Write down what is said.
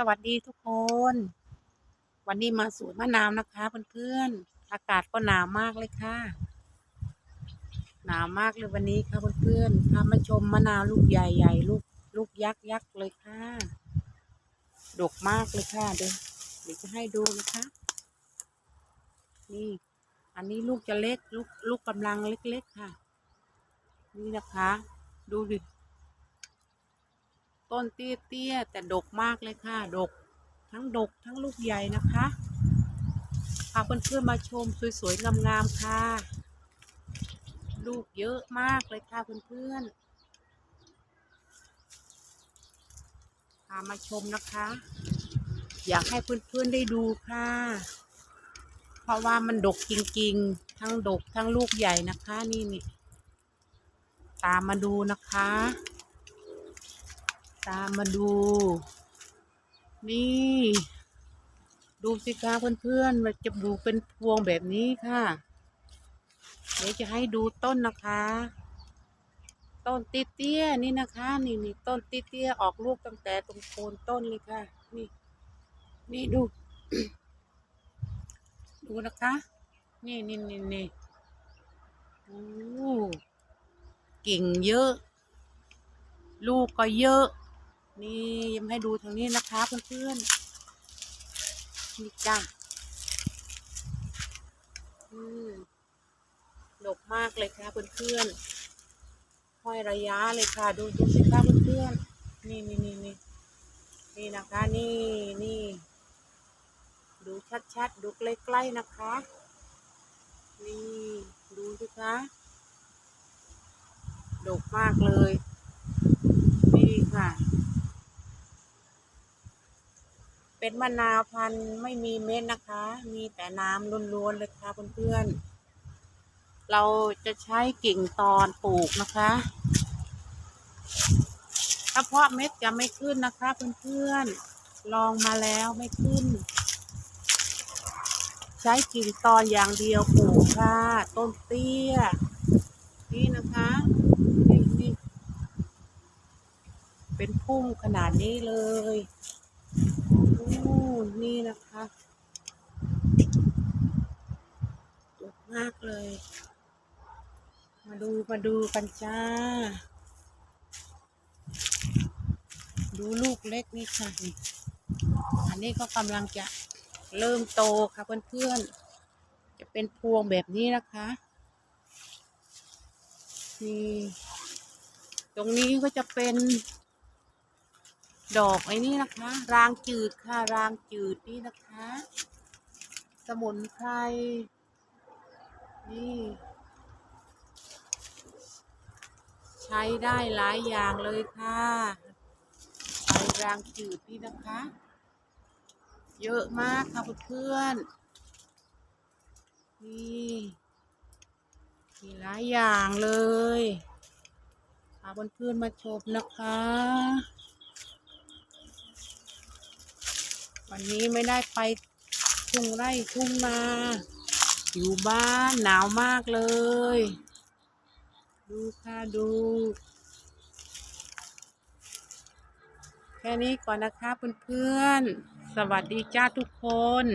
สวัสดีทุกคน วันนี้มาสวนมะนาวนะคะเพื่อนๆอากาศก็หนาวมากเลยค่ะ หนาวมากเลยวันนี้ค่ะเพื่อนๆพามาชมมะนาวลูกใหญ่ๆลูกลูกยักษ์ยักษ์เลยค่ะ ดกมากเลยค่ะเดี๋ยวเดี๋ยวจะให้ดูนะคะ นี่ อันนี้ลูกจะเล็กลูกลูกกำลังเล็กๆค่ะ นี่นะคะ ดูดิ ต้นเตี้ยๆแต่ดกมากเลยค่ะ ดก ทั้งดกทั้งลูกใหญ่นะคะพาเพื่อนๆมาชมสวยๆงามๆค่ะ ลูกเยอะมากเลยค่ะเพื่อนๆพามาชมนะคะ อยากให้เพื่อนๆได้ดูค่ะ เพราะว่ามันดกจริงๆ ทั้งดกทั้งลูกใหญ่นะคะนี่นี่ตามมาดูนะคะ ตามมาดู นี่ ดูสิคะเพื่อนๆมันจะดูเป็นพวงแบบนี้ค่ะ เดี๋ยวจะให้ดูต้นนะคะ ต้นติเตี้ยนี่นะคะ นี่นี่ต้นติเตี้ยออกลูกตั้งแต่ตรงโคนต้นเลยค่ะ นี่ นี่ดู ดูนะคะ นี่นี่นี่นี่โอ้กิ่งเยอะ ลูกก็เยอะ นี่ยังให้ดูทางนี้นะคะเพื่อนๆนี่จ้าอืมดกมากเลยค่ะเพื่อนๆห้อยระยะเลยค่ะ ดูดูสิคะเพื่อนๆนี่นี่นี่นี่นี่นะคะนี่นี่ดูชัดๆดูใกล้ๆนะคะ นี่ ดูสิคะดกมากเลย นี่ค่ะ เป็นมะนาวพันธุ์ไม่มีเม็ดนะคะ มีแต่น้ำล้วนๆเลยค่ะเพื่อนๆ เราจะใช้กิ่งตอนปลูกนะคะถ้าเพาะเม็ดจะไม่ขึ้นนะคะเพื่อนๆ ลองมาแล้วไม่ขึ้น ใช้กิ่งตอนอย่างเดียวปลูกค่ะ ต้นเตี้ย นี่นะคะนี่นี่เป็นพุ่มขนาดนี้เลย นี่นะคะดกมากเลย มาดูมาดูกันจ้า ดูลูกเล็กนี่ค่ะ อันนี้ก็กำลังจะเริ่มโตค่ะเพื่อนๆ จะเป็นพวงแบบนี้นะคะนี่ตรงนี้ก็จะเป็น ดอกไอ้นี่นะคะ รางจืดค่ะ รางจืดนี่นะคะ สมุนไพร นี่ ใช้ได้หลายอย่างเลยค่ะใช้รางจืดนี่นะคะ เยอะมากค่ะเพื่อนๆนี่มีหลายอย่างเลยพาเพื่อนๆมาชมนะคะ วันนี้ไม่ได้ไปทุ่งไร่ทุ่งนาอยู่บ้านหนาวมากเลย ดูค่ะดู แค่นี้ก่อนนะคะเพื่อนๆ สวัสดีจ้าทุกคน